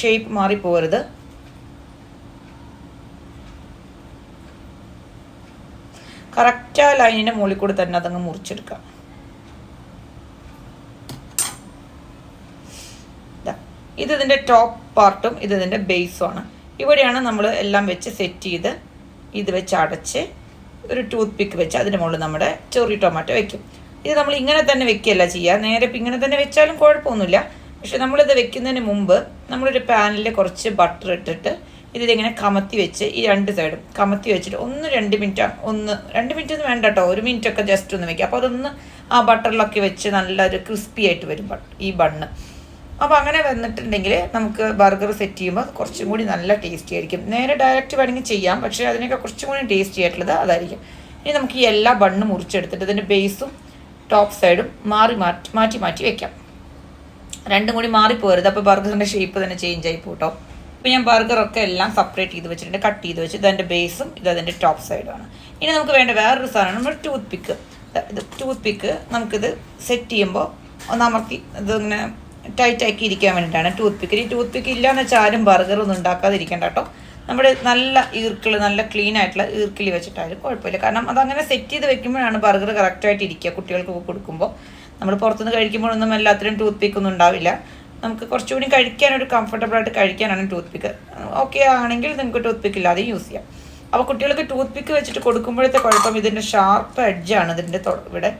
ഷേപ്പ് മാറിപ്പോകരുത്. കറക്റ്റ് ആ ലൈനിന്റെ മുകളിൽ കൂടി തന്നെ അതങ്ങ് മുറിച്ചെടുക്കാം. ഇത് ഇതിന്റെ ടോപ്പ് പാർട്ടും ഇത് ഇതിന്റെ ബേസുമാണ് ഇവിടെയാണ് നമ്മൾ എല്ലാം വെച്ച് സെറ്റ് ചെയ്ത് ഇത് വെച്ച് അടച്ച് ഒരു ടൂത്ത് പിക്ക് വെച്ച് അതിന്റെ മുകളിൽ നമ്മുടെ ചെറിയ ടൊമാറ്റോ വെക്കും. ഇത് നമ്മൾ ഇങ്ങനെ തന്നെ വെക്കുകയല്ല ചെയ്യുക. നേരെ ഇപ്പം ഇങ്ങനെ തന്നെ വെച്ചാലും കുഴപ്പമൊന്നുമില്ല. പക്ഷെ നമ്മളിത് വെക്കുന്നതിന് മുമ്പ് നമ്മളൊരു പാനിൽ കുറച്ച് ബട്ടർ ഇട്ടിട്ട് ഇതിലിങ്ങനെ കമത്തി വെച്ച് ഈ രണ്ട് സൈഡും കമത്തി വെച്ചിട്ട് ഒന്ന് രണ്ട് മിനിറ്റ് ഒന്ന് രണ്ട് മിനിറ്റ് ഒന്നും വേണ്ട കേട്ടോ ഒരു മിനിറ്റ് ഒക്കെ ജസ്റ്റ് ഒന്ന് വെക്കുക. അപ്പോൾ അതൊന്ന് ആ ബട്ടറിലൊക്കെ വെച്ച് നല്ലൊരു ക്രിസ്പി ആയിട്ട് വരും ഈ ബണ്ണ് അപ്പോൾ അങ്ങനെ വന്നിട്ടുണ്ടെങ്കിൽ നമുക്ക് ബർഗർ സെറ്റ് ചെയ്യുമ്പോൾ കുറച്ചും കൂടി നല്ല ടേസ്റ്റി ആയിരിക്കും. നേരെ ഡയറക്റ്റ് വേണമെങ്കിൽ ചെയ്യാം. പക്ഷേ അതിനൊക്കെ കുറച്ചും കൂടി ടേസ്റ്റി ആയിട്ടുള്ളത് അതായിരിക്കും. ഇനി നമുക്ക് ഈ എല്ലാ ബണ്ണും മുറിച്ചെടുത്തിട്ട് ഇതിന്റെ ബേസും ടോപ്പ് സൈഡും മാറി മാറ്റി മാറ്റി മാറ്റി വെക്കാം. രണ്ടും കൂടി മാറിപ്പോരുത്. അപ്പോൾ ബർഗറിന്റെ ഷേപ്പ് തന്നെ ചേഞ്ച് ആയി പോട്ടോ. അപ്പോൾ ഞാൻ ബർഗറൊക്കെ എല്ലാം സെപ്പറേറ്റ് ചെയ്ത് വെച്ചിട്ടുണ്ട്. കട്ട് ചെയ്ത് വെച്ച്. ഇതെന്റെ ബേസും ഇത് അതിന്റെ ടോപ്പ് സൈഡുമാണ് ഇനി നമുക്ക് വേണ്ട വേറൊരു സാധനമാണ് നമ്മൾ ടൂത്ത് പിക്ക് ഇത് ടൂത്ത് പിക്ക് നമുക്കിത് സെറ്റ് ചെയ്യുമ്പോൾ ഒന്ന് അമർത്തി ഇതിങ്ങനെ ടൈറ്റ് ആക്കി ഇരിക്കാൻ വേണ്ടിയിട്ടാണ് ടൂത്ത് പിക്ക് ഈ ടൂത്ത് പിക്ക് ഇല്ലയെന്ന് വെച്ചാൽ ആരും ബർഗറൊന്നും ഉണ്ടാക്കാതിരിക്കണ്ട കേട്ടോ. നമ്മുടെ നല്ല ഈർക്കിൾ നല്ല ക്ലീൻ ആയിട്ടുള്ള ഈർക്കിളി വെച്ചിട്ടായാലും കുഴപ്പമില്ല. കാരണം അതങ്ങനെ സെറ്റ് ചെയ്ത് വെക്കുമ്പോഴാണ് ബർഗർ കറക്റ്റായിട്ട് ഇരിക്കുക കുട്ടികൾക്ക് കൊടുക്കുമ്പോൾ. നമ്മൾ പുറത്തുനിന്ന് കഴിക്കുമ്പോഴൊന്നും എല്ലാത്തിനും ടൂത്ത് പിക്ക് ഒന്നും ഉണ്ടാവില്ല. നമുക്ക് കുറച്ചുകൂടി കഴിക്കാനൊരു കംഫർട്ടബിൾ ആയിട്ട് കഴിക്കാനാണ് ടൂത്ത് പിക്ക് ഓക്കെ ആണെങ്കിൽ നിങ്ങൾക്ക് ടൂത്ത് പിക്ക് ഇല്ലാതെ യൂസ് ചെയ്യാം. അപ്പോൾ കുട്ടികൾക്ക് ടൂത്ത് പിക്ക് വെച്ചിട്ട് കൊടുക്കുമ്പോഴത്തെ കുഴപ്പം ഇതിന്റെ ഷാർപ്പ് എഡ്ജാണ് ഇതിന്റെ ഇവിടെ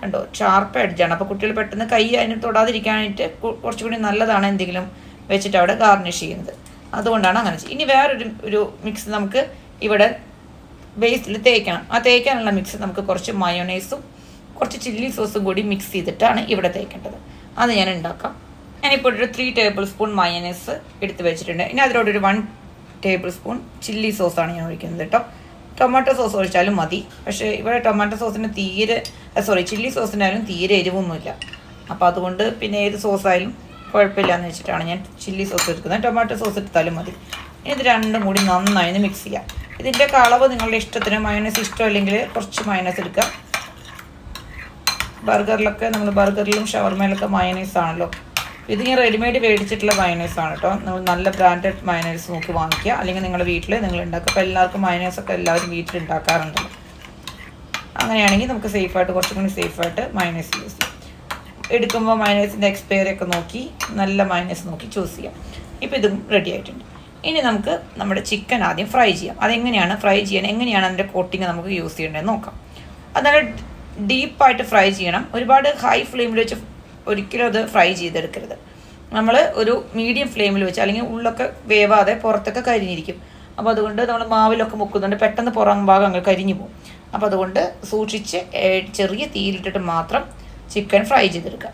കണ്ടോ? ഷാർപ്പ് എഡ്ജാണ് അപ്പോൾ കുട്ടികൾ പെട്ടെന്ന് കൈ അതിന് തൊടാതിരിക്കാനായിട്ട് കുറച്ചുകൂടി നല്ലതാണ് എന്തെങ്കിലും വെച്ചിട്ട് അവിടെ ഗാർണിഷ് ചെയ്യുന്നത്. അതുകൊണ്ടാണ് അങ്ങനെ ഇനി വേറൊരു ഒരു മിക്സ് നമുക്ക് ഇവിടെ ബേസിൽ തേക്കണം. ആ തേക്കാനുള്ള മിക്സ് നമുക്ക് കുറച്ച് മയോണൈസും കുറച്ച് ചില്ലി സോസും കൂടി മിക്സ് ചെയ്തിട്ടാണ് ഇവിടെ തേക്കേണ്ടത്. അത് ഞാൻ ഉണ്ടാക്കാം. ഞാനിപ്പോൾ ഒരു ത്രീ ടേബിൾ സ്പൂൺ മയോണൈസ് എടുത്ത് വെച്ചിട്ടുണ്ട്. ഇനി അതിലോട്ട് ഒരു വൺ ടേബിൾ സ്പൂൺ ചില്ലി സോസാണ് ഞാൻ ഒഴിക്കുന്നത് കേട്ടോ ടൊമാറ്റോ സോസ് ഒഴിച്ചാലും മതി. പക്ഷേ ഇവിടെ ടൊമാറ്റോ സോസിന് തീരെ സോറി ചില്ലി സോസിനായാലും തീരെ എരിവൊന്നുമില്ല. അപ്പോൾ അതുകൊണ്ട് പിന്നെ ഏത് സോസായാലും കുഴപ്പമില്ല എന്ന് വെച്ചിട്ടാണ് ഞാൻ ചില്ലി സോസ് എടുക്കുന്നത്. ടൊമാറ്റോ സോസ് എടുത്താലും മതി. ഇത് രണ്ടും കൂടി നന്നായി മിക്സ് ചെയ്യാം. ഇതിന്റെ അളവ് നിങ്ങളുടെ ഇഷ്ടത്തിന് മയോണൈസ് ഇഷ്ടമില്ലെങ്കിൽ കുറച്ച് മയോണൈസ് എടുക്കാം. ബർഗറിലൊക്കെ നമ്മൾ ബർഗറിലും ഷവർമയിലൊക്കെ മയനൈസ് ആണല്ലോ. ഇത് ഞാൻ റെഡിമെയ്ഡ് മേടിച്ചിട്ടുള്ള മയനൈസ് ആണ് കേട്ടോ. നമ്മൾ നല്ല ബ്രാൻഡഡ് മയനൈസ് നോക്കി വാങ്ങിക്കുക. അല്ലെങ്കിൽ നിങ്ങളുടെ വീട്ടിൽ നിങ്ങൾ ഉണ്ടാക്കുക. അപ്പോൾ എല്ലാവർക്കും മയനൈസ് ഒക്കെ എല്ലാവരും വീട്ടിൽ ഉണ്ടാക്കാറുണ്ടല്ലോ അങ്ങനെയാണെങ്കിൽ നമുക്ക് സേഫായിട്ട് കുറച്ചും കൂടി സേഫായിട്ട് മയനൈസ് യൂസ് ചെയ്യാം. എടുക്കുമ്പോൾ മൈനസിന്റെ എക്സ്പയറി ഒക്കെ നോക്കി നല്ല മൈനസ് നോക്കി ചൂസ് ചെയ്യാം. ഇപ്പോൾ ഇതും റെഡി ആയിട്ടുണ്ട്. ഇനി നമുക്ക് നമ്മുടെ ചിക്കൻ ആദ്യം ഫ്രൈ ചെയ്യാം. അതെങ്ങനെയാണ് ഫ്രൈ ചെയ്യാൻ എങ്ങനെയാണ് അതിന്റെ കോട്ടിങ് നമുക്ക് യൂസ് ചെയ്യേണ്ടതെന്ന് നോക്കാം. അത് നല്ല ഡീപ്പായിട്ട് ഫ്രൈ ചെയ്യണം. ഒരുപാട് ഹൈ ഫ്ലെയിമിൽ വെച്ച് ഒരിക്കലും അത് ഫ്രൈ ചെയ്തെടുക്കരുത്. നമ്മൾ ഒരു മീഡിയം ഫ്ലെയിമിൽ വെച്ച് അല്ലെങ്കിൽ ഉള്ളൊക്കെ വേവാതെ പുറത്തൊക്കെ കരിഞ്ഞിരിക്കും. അപ്പോൾ അതുകൊണ്ട് നമ്മൾ മാവിലൊക്കെ മുക്കുന്നുണ്ട്. പെട്ടെന്ന് പുറം ഭാഗം അങ്ങ് കരിഞ്ഞു പോകും. അപ്പോൾ അതുകൊണ്ട് സൂക്ഷിച്ച് ചെറിയ തീയിലിട്ടിട്ട് മാത്രം ചിക്കൻ ഫ്രൈ ചെയ്തെടുക്കുക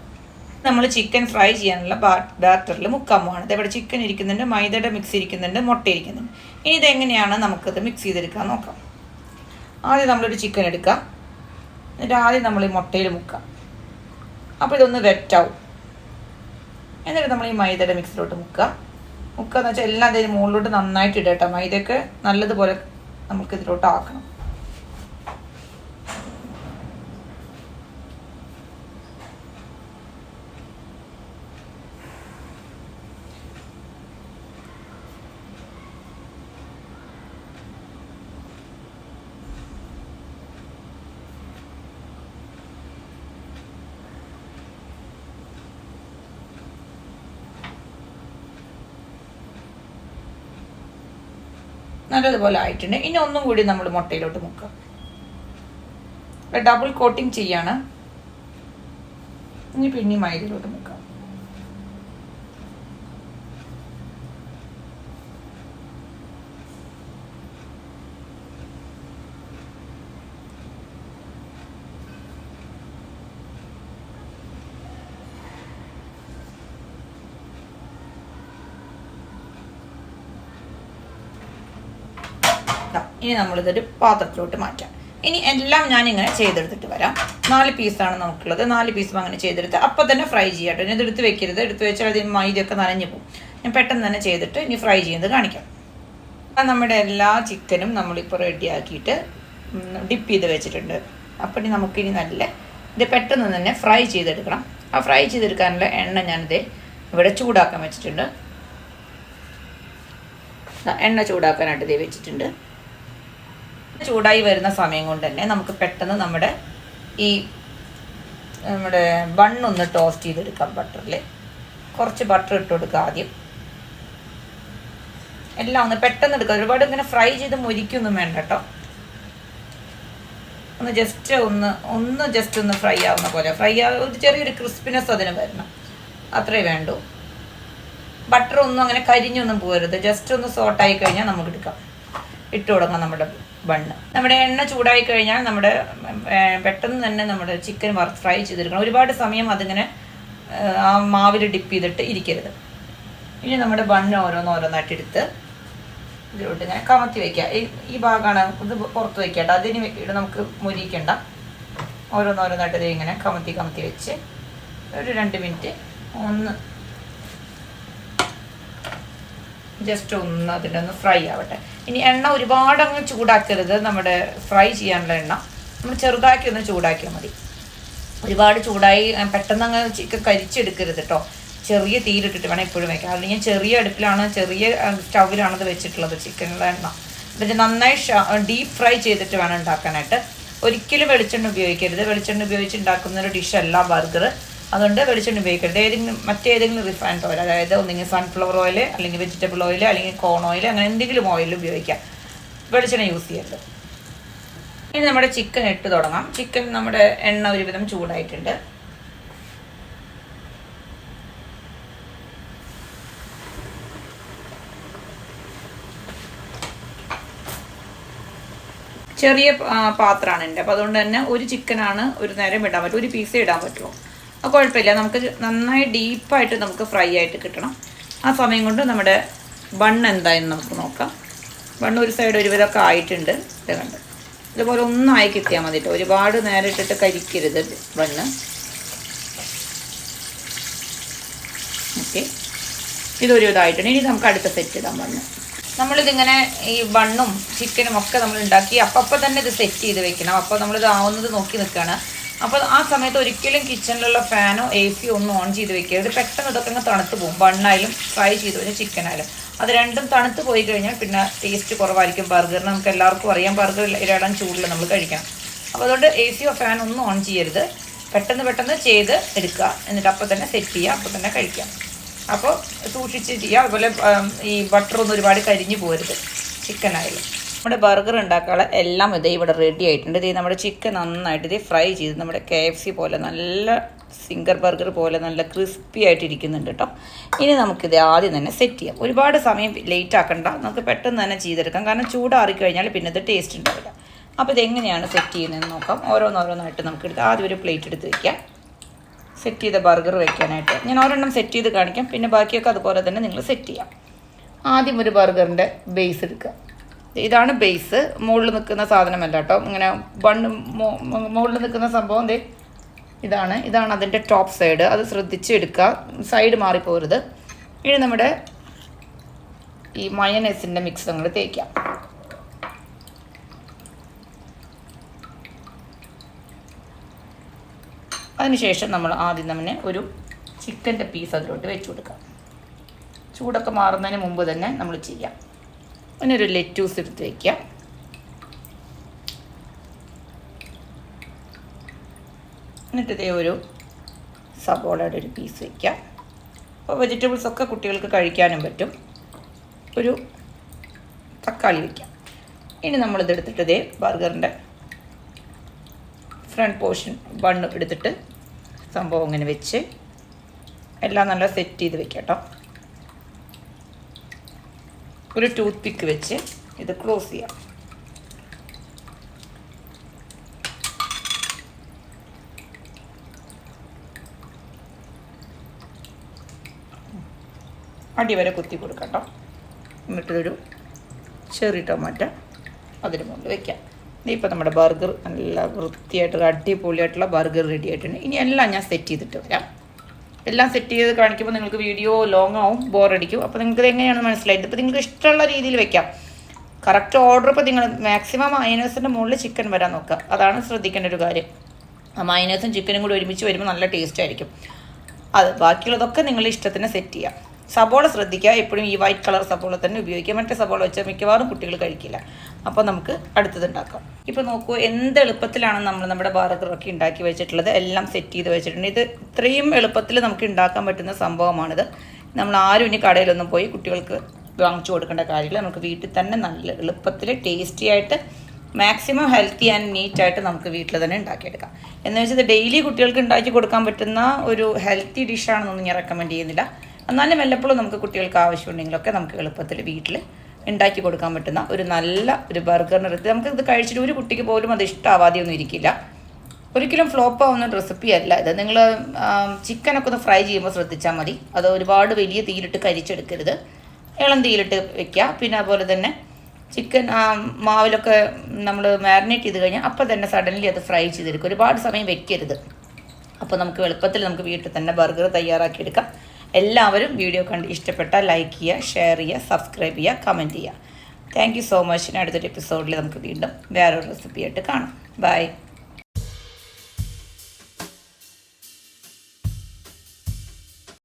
നമ്മൾ ചിക്കൻ ഫ്രൈ ചെയ്യാനുള്ള ബാറ്ററിൽ മുക്കാൻ പോകണം ഇവിടെ ചിക്കൻ ഇരിക്കുന്നുണ്ട് മൈദയുടെ മിക്സ് ഇരിക്കുന്നുണ്ട് മുട്ട ഇരിക്കുന്നുണ്ട്. ഇനി ഇതെങ്ങനെയാണ് നമുക്കത് മിക്സ് ചെയ്തെടുക്കാൻ നോക്കാം. ആദ്യം നമ്മളൊരു ചിക്കൻ എടുക്കാം. എന്നിട്ട് ആദ്യം നമ്മൾ ഈ മുട്ടയിൽ മുക്കാം. അപ്പോൾ ഇതൊന്ന് വെറ്റാവും എന്നിട്ട് നമ്മൾ ഈ മൈദയുടെ മിക്സിലോട്ട് മുക്കുക മുക്കുക എന്ന് വെച്ചാൽ എല്ലാം അതിന് മുകളിലോട്ട് നന്നായിട്ട് ഇടട്ടോ. മൈദയൊക്കെ നല്ലതുപോലെ നമുക്ക് ഇതിലോട്ട് ആക്കണം. നല്ലതുപോലെ ആയിട്ടുണ്ട്. ഇനി ഒന്നും കൂടി നമ്മൾ മുട്ടയിലോട്ട് മുക്കുക ഡബിൾ കോട്ടിങ് ചെയ്യാണ്. ഇനി പിന്നെ മൈദയിലോട്ട് മുക്കാം. ഇനി നമ്മളിതൊരു പാത്രത്തിലോട്ട് മാറ്റാം. ഇനി എല്ലാം ഞാൻ ഇങ്ങനെ ചെയ്തെടുത്തിട്ട് വരാം. നാല് പീസാണ് നമുക്കുള്ളത്. നാല് പീസും അങ്ങനെ ചെയ്തെടുത്ത് അപ്പം തന്നെ ഫ്രൈ ചെയ്യാട്ടോ. ഇനി എടുത്ത് വെക്കരുത്. എടുത്ത് വെച്ചാൽ അതിന് മൈദയൊക്കെ നനഞ്ഞു പോകും. ഞാൻ പെട്ടെന്ന് തന്നെ ചെയ്തിട്ട് ഇനി ഫ്രൈ ചെയ്യുന്നത് കാണിക്കാം. നമ്മുടെ എല്ലാ ചിക്കനും നമ്മളിപ്പോൾ റെഡിയാക്കിയിട്ട് ഡിപ്പ് ചെയ്ത് വെച്ചിട്ടുണ്ട്. അപ്പം ഇനി നമുക്കിനി നല്ല ഇത് പെട്ടെന്ന് തന്നെ ഫ്രൈ ചെയ്തെടുക്കണം. ആ ഫ്രൈ ചെയ്തെടുക്കാനുള്ള എണ്ണ ഞാനിത് ഇവിടെ ചൂടാക്കാൻ വെച്ചിട്ടുണ്ട്. എണ്ണ ചൂടാക്കാനായിട്ട് ഇത് വെച്ചിട്ടുണ്ട്. ചൂടായി വരുന്ന സമയം കൊണ്ട് തന്നെ നമുക്ക് പെട്ടെന്ന് നമ്മുടെ ഈ നമ്മുടെ ബണ്ണൊന്ന് ടോസ്റ്റ് ചെയ്തെടുക്കാം ബട്ടറിൽ കുറച്ച് ബട്ടർ ഇട്ട് കൊടുക്കുക ആദ്യം. എല്ലാം ഒന്ന് പെട്ടെന്ന് എടുക്കുക. ഒരുപാട് ഇങ്ങനെ ഫ്രൈ ചെയ്ത് മുരിക്കൊന്നും വേണ്ട കേട്ടോ ഒന്ന് ജസ്റ്റ് ഒന്ന് ഒന്ന് ജസ്റ്റ് ഒന്ന് ഫ്രൈ ആവുന്ന പോലെ. ഫ്രൈ ആവുന്ന ഒരു ചെറിയൊരു ക്രിസ്പിനെസ് അതിന് വരണം. അത്രേ വേണ്ടൂ. ബട്ടർ ഒന്നും അങ്ങനെ കരിഞ്ഞൊന്നും പോകരുത്. ജസ്റ്റ് ഒന്ന് സോട്ടായി കഴിഞ്ഞാൽ നമുക്ക് എടുക്കാം. ഇട്ട് കൊടുക്കാം നമ്മുടെ ബണ്ണ് നമ്മുടെ എണ്ണ ചൂടായി കഴിഞ്ഞാൽ നമ്മുടെ പെട്ടെന്ന് തന്നെ നമ്മുടെ ചിക്കൻ ഫ്രൈ ചെയ്തെടുക്കണം. ഒരുപാട് സമയം അതിങ്ങനെ ആ മാവിൽ ഡിപ്പ് ചെയ്തിട്ട് ഇരിക്കരുത്. ഇനി നമ്മുടെ ബണ്ണ് ഓരോന്നോരോന്നായിട്ട് എടുത്ത് ഇതിലോട്ട് ഇങ്ങനെ കമത്തി വെക്കുക. ഈ ഭാഗമാണ് ഇത് പുറത്ത് വയ്ക്കേണ്ട അതിന് ഇവിടെ നമുക്ക് മുരിക്കണ്ട ഓരോന്നോരോന്നായിട്ട് ഇങ്ങനെ കമത്തി കമത്തി വെച്ച് ഒരു രണ്ട് മിനിറ്റ് ഒന്ന് ജസ്റ്റ് ഒന്ന് അതിന്റെ ഒന്ന് ഫ്രൈ ആവട്ടെ. ഇനി എണ്ണ ഒരുപാട് അങ്ങ് ചൂടാക്കരുത്. നമ്മുടെ ഫ്രൈ ചെയ്യാനുള്ള എണ്ണ. നമ്മൾ ചെറുതാക്കി ഒന്ന് ചൂടാക്കിയാൽ മതി. ഒരുപാട് ചൂടായി പെട്ടെന്ന് അങ്ങ് ചിക്കൻ കരിച്ചെടുക്കരുത് കേട്ടോ ചെറിയ തീയിലിട്ടിട്ട് വേണം എപ്പോഴും വയ്ക്കാം അല്ലെങ്കിൽ ഞാൻ ചെറിയ അടുപ്പിലാണ് ചെറിയ സ്റ്റൗവിലാണത് വെച്ചിട്ടുള്ളത് ചിക്കനുള്ള എണ്ണ. എന്നിട്ട് നന്നായി ഡീപ്പ് ഫ്രൈ ചെയ്തിട്ട് വേണം ഉണ്ടാക്കാനായിട്ട്. ഒരിക്കലും വെളിച്ചെണ്ണ ഉപയോഗിക്കരുത്. വെളിച്ചെണ്ണ ഉപയോഗിച്ച് ഉണ്ടാക്കുന്ന ഒരു ഡിഷല്ല ബർഗർ അതുകൊണ്ട് വെളിച്ചെണ്ണ ഉപയോഗിക്കരുത്. ഏതെങ്കിലും മറ്റേതെങ്കിലും റിഫൈൻഡ് ഓയിൽ അതായത് ഒന്നെങ്കിൽ സൺഫ്ലവർ ഓയിൽ അല്ലെങ്കിൽ വെജിറ്റബിൾ ഓയിൽ അല്ലെങ്കിൽ കോൺ ഓയിൽ അങ്ങനെ എന്തെങ്കിലും ഓയിൽ ഉപയോഗിക്കാം വെളിച്ചെണ്ണ യൂസ് ചെയ്യരുത്. ഇനി നമ്മുടെ ചിക്കൻ ഇട്ട് തുടങ്ങാം. ചിക്കൻ നമ്മുടെ എണ്ണ ഒരുവിധം ചൂടായിട്ടുണ്ട്. ചെറിയ പാത്രമാണ് എന്റെ. അപ്പോൾ അതുകൊണ്ട് തന്നെ ഒരു ചിക്കനാണ് ഒരു നേരം ഇടാൻ പറ്റും. ഒരു പീസേ ഇടാൻ അപ്പോൾ കുഴപ്പമില്ല. നമുക്ക് നന്നായി ഡീപ്പായിട്ട് നമുക്ക് ഫ്രൈ ആയിട്ട് കിട്ടണം. ആ സമയം കൊണ്ട് നമ്മുടെ ബണ്ണ് എന്തായെന്ന് നമുക്ക് നോക്കാം. ബണ്ണ് ഒരു സൈഡ് ഒരുവിധമൊക്കെ ആയിട്ടുണ്ട്. ഇത് കണ്ട്. ഇതുപോലെ ഒന്നായി കിട്ടിയാൽ മതി കേട്ടോ ഒരുപാട് നേരം ഇട്ടിട്ട് കരിക്കരുത് ബണ്ണ്. ഓക്കെ. ഇതൊരു ഇതായിട്ടുണ്ട് ഇനി നമുക്ക് അടുത്ത സെറ്റ് ഇടാൻ ബണ്ണ്. നമ്മളിതിങ്ങനെ ഈ ബണ്ണും ചിക്കനും ഒക്കെ നമ്മൾ ഉണ്ടാക്കി അപ്പം തന്നെ ഇത് സെറ്റ് ചെയ്ത് വെക്കണം. അപ്പോൾ നമ്മളിത് ആവുന്നത് നോക്കി നിൽക്കുകയാണ്. അപ്പോൾ ആ സമയത്ത് ഒരിക്കലും കിച്ചണിലുള്ള ഫാനോ എ സിയോ ഒന്നും ഓൺ ചെയ്ത് വെക്കരുത്. പെട്ടെന്ന് ഇതൊക്കെ അങ്ങ് തണുത്ത് പോകും. ബണ്ണായാലും ഫ്രൈ ചെയ്ത് വെച്ചാൽ ചിക്കനായാലും അത് രണ്ടും തണുത്ത് പോയി കഴിഞ്ഞാൽ പിന്നെ ടേസ്റ്റ് കുറവായിരിക്കും. ബർഗറിന് നമുക്ക് എല്ലാവർക്കും അറിയാം. ബർഗർ ഇടാൻ ചൂടിൽ നമ്മൾ കഴിക്കണം. അപ്പോൾ അതുകൊണ്ട് എ സിയോ ഫാനോ ഒന്നും ഓൺ ചെയ്യരുത്. പെട്ടെന്ന് പെട്ടെന്ന് ചെയ്ത് എടുക്കുക. എന്നിട്ട് അപ്പോൾ തന്നെ സെറ്റ് ചെയ്യുക. അപ്പോൾ തന്നെ കഴിക്കാം അപ്പോൾ സൂക്ഷിച്ച് ചെയ്യുക. അതുപോലെ ഈ ബട്ടറൊന്നും ഒരുപാട് കരിഞ്ഞു പോരുത് ചിക്കനായാലും നമ്മുടെ ബർഗർ ഉണ്ടാക്കാനുള്ള എല്ലാം ഇതേ ഇവിടെ റെഡി ആയിട്ടുണ്ട്. ഇതേ നമ്മുടെ ചിക്കൻ നന്നായിട്ട് ഇത് ഫ്രൈ ചെയ്ത്. നമ്മുടെ കെ എഫ് സി പോലെ നല്ല സിംഗർ ബർഗർ പോലെ നല്ല ക്രിസ്പി ആയിട്ട് ഇരിക്കുന്നുണ്ട് കേട്ടോ ഇനി നമുക്കിത് ആദ്യം തന്നെ സെറ്റ് ചെയ്യാം. ഒരുപാട് സമയം ലേറ്റ് ആക്കണ്ട. നമുക്ക് പെട്ടെന്ന് തന്നെ ചെയ്തെടുക്കാം. കാരണം ചൂടാറി കഴിഞ്ഞാൽ പിന്നെ ഇത് ടേസ്റ്റ് ഉണ്ടാവില്ല. അപ്പോൾ ഇതെങ്ങനെയാണ് സെറ്റ് ചെയ്യുന്നതെന്ന് നോക്കാം. ഓരോന്നോരോന്നായിട്ട് നമുക്ക് എടുത്ത് ആദ്യം ഒരു പ്ലേറ്റ് എടുത്ത് വയ്ക്കാം സെറ്റ് ചെയ്ത ബർഗർ വെക്കാനായിട്ട് ഞാൻ ഒരെണ്ണം സെറ്റ് ചെയ്ത് കാണിക്കാം. പിന്നെ ബാക്കിയൊക്കെ അതുപോലെ തന്നെ നിങ്ങൾ സെറ്റ് ചെയ്യാം. ആദ്യം ഒരു ബർഗറിന്റെ ബേസ് എടുക്കുക. ഇതാണ് ബേസ് മുകളിൽ നിൽക്കുന്ന സാധനമല്ല കേട്ടോ. ഇങ്ങനെ ബണ്ണ് മുകളിൽ നിൽക്കുന്ന സംഭവം എന്തേ ഇതാണ്. ഇതാണ് അതിന്റെ ടോപ്പ് സൈഡ് അത് ശ്രദ്ധിച്ച് എടുക്കുക. സൈഡ് മാറിപ്പോരുത്. ഇനി നമ്മുടെ ഈ മയനൈസിന്റെ മിക്സ് നമ്മൾ തേക്കാം അതിനുശേഷം നമ്മൾ ആദ്യം തന്നെ ഒരു ചിക്കന്റെ പീസ് അതിലോട്ട് വെച്ച് കൊടുക്കാം ചൂടൊക്കെ മാറുന്നതിന് മുമ്പ് തന്നെ നമ്മൾ ചെയ്യാം. പിന്നെ ലെറ്റൂസ് എടുത്ത് വയ്ക്കാം എന്നിട്ട് ഇതേ ഒരു സബോളയുടെ ഒരു പീസ് വയ്ക്കാം അപ്പോൾ വെജിറ്റബിൾസ് ഒക്കെ കുട്ടികൾക്ക് കഴിക്കാനും പറ്റും. ഒരു തക്കാളി വയ്ക്കാം ഇനി നമ്മളിതെടുത്തിട്ട് ഇതേ ബർഗറിന്റെ ഫ്രണ്ട് പോർഷൻ ബണ്ണ് എടുത്തിട്ട് സംഭവം ഇങ്ങനെ വെച്ച് എല്ലാം നല്ല സെറ്റ് ചെയ്ത് വെക്കാം കേട്ടോ ഒരു ടൂത്ത് പിക്ക് വെച്ച് ഇത് ക്ലോസ് ചെയ്യാം. അടി വരെ കുത്തി കൊടുക്കട്ടോ. കേട്ടോ എന്നിട്ടൊരു ചെറിയ ടൊമാറ്റോ അതിന് മുകളിൽ വെക്കാം. ഇപ്പോൾ നമ്മുടെ ബർഗർ നല്ല വൃത്തിയായിട്ടുള്ള അടിപൊളിയായിട്ടുള്ള ബർഗർ റെഡി ആയിട്ടുണ്ട്. ഇനി എല്ലാം ഞാൻ സെറ്റ് ചെയ്തിട്ട് വരാം. എല്ലാം സെറ്റ് ചെയ്ത് കാണിക്കുമ്പോൾ നിങ്ങൾക്ക് വീഡിയോ ലോങ് ആവും ബോറടിക്കും അപ്പോൾ നിങ്ങൾക്ക് ഇത് എങ്ങനെയാണ് മനസ്സിലായിട്ട് ഇപ്പോൾ നിങ്ങൾക്ക് ഇഷ്ടമുള്ള രീതിയിൽ വെക്കാം. കറക്റ്റ് ഓർഡർ ഇപ്പോൾ നിങ്ങൾ മാക്സിമം മൈനേഴ്സിന്റെ മുകളിൽ ചിക്കൻ വരാൻ നോക്കുക. അതാണ് ശ്രദ്ധിക്കേണ്ട ഒരു കാര്യം. ആ മൈനേഴ്സും ചിക്കനും കൂടി ഒരുമിച്ച് വരുമ്പോൾ നല്ല ടേസ്റ്റ് ആയിരിക്കും. അത് ബാക്കിയുള്ളതൊക്കെ നിങ്ങളുടെ ഇഷ്ടത്തിന് സെറ്റ് ചെയ്യാം. സബോള ശ്രദ്ധിക്കുക. എപ്പോഴും ഈ വൈറ്റ് കളർ സബോള തന്നെ ഉപയോഗിക്കുക. മറ്റേ സബോള വെച്ചാൽ മിക്കവാറും കുട്ടികൾ കഴിക്കില്ല. അപ്പോൾ നമുക്ക് അടുത്തത് ഉണ്ടാക്കാം ഇപ്പോൾ നോക്കൂ എന്ത് എളുപ്പത്തിലാണ് നമ്മൾ നമ്മുടെ ബർഗറൊക്കെ ഉണ്ടാക്കി വെച്ചിട്ടുള്ളത്? എല്ലാം സെറ്റ് ചെയ്ത് വെച്ചിട്ടുണ്ട്. ഇത് ഇത്രയും എളുപ്പത്തിൽ നമുക്ക് ഉണ്ടാക്കാൻ പറ്റുന്ന സംഭവമാണിത്. നമ്മൾ ആരും ഇനി കടയിലൊന്നും പോയി കുട്ടികൾക്ക് വാങ്ങിച്ചു കൊടുക്കേണ്ട കാര്യമില്ല. നമുക്ക് വീട്ടിൽ തന്നെ നല്ല എളുപ്പത്തിൽ ടേസ്റ്റി ആയിട്ട് മാക്സിമം ഹെൽത്തി ആൻഡ് നീറ്റ് ആയിട്ട് നമുക്ക് വീട്ടിൽ തന്നെ ഉണ്ടാക്കിയെടുക്കാം. എന്ന് വെച്ചാൽ ഡെയിലി കുട്ടികൾക്ക് ഉണ്ടാക്കി കൊടുക്കാൻ പറ്റുന്ന ഒരു ഹെൽത്തി ഡിഷാണെന്നൊന്നും ഞാൻ റെക്കമെൻഡ് ചെയ്യുന്നില്ല. എന്നാലും വല്ലപ്പോഴും നമുക്ക് കുട്ടികൾക്ക് ആവശ്യമുണ്ടെങ്കിലൊക്കെ നമുക്ക് എളുപ്പത്തിൽ വീട്ടിൽ ഉണ്ടാക്കി കൊടുക്കാൻ പറ്റുന്ന ഒരു നല്ല ഒരു ബർഗറിന് റെസിപ്പി നമുക്ക് ഇത് കഴിച്ചിട്ട് ഒരു കുട്ടിക്ക് പോലും അത് ഇഷ്ടമാവാതെ ഒന്നും ഇരിക്കില്ല. ഒരിക്കലും ഫ്ലോപ്പ് ആവുന്ന റെസിപ്പി അല്ല ഇത്. നിങ്ങൾ ചിക്കനൊക്കെ ഒന്ന് ഫ്രൈ ചെയ്യുമ്പോൾ ശ്രദ്ധിച്ചാൽ മതി. അത് ഒരുപാട് വലിയ തീയിലിട്ട് കരിച്ചെടുക്കരുത്. ഇളം തീയിലിട്ട് വെക്കുക പിന്നെ അതുപോലെ തന്നെ ചിക്കൻ മാവിലൊക്കെ നമ്മൾ മാരിനേറ്റ് ചെയ്ത് കഴിഞ്ഞാൽ അപ്പോൾ തന്നെ സഡൻലി അത് ഫ്രൈ ചെയ്തെടുക്കും. ഒരുപാട് സമയം വെക്കരുത്. അപ്പോൾ നമുക്ക് എളുപ്പത്തിൽ നമുക്ക് വീട്ടിൽ തന്നെ ബർഗർ തയ്യാറാക്കിയെടുക്കാം. എല്ലാവരും വീഡിയോ കണ്ട് ഇഷ്ടപ്പെട്ടാൽ ലൈക്ക് ചെയ്യുക ഷെയർ ചെയ്യുക സബ്സ്ക്രൈബ് ചെയ്യുക കമന്റ് ചെയ്യുക. താങ്ക് യു സോ മച്ച് അടുത്തൊരു എപ്പിസോഡിൽ നമുക്ക് വീണ്ടും വേറൊരു റെസിപ്പി ആയിട്ട് കാണാം. ബൈ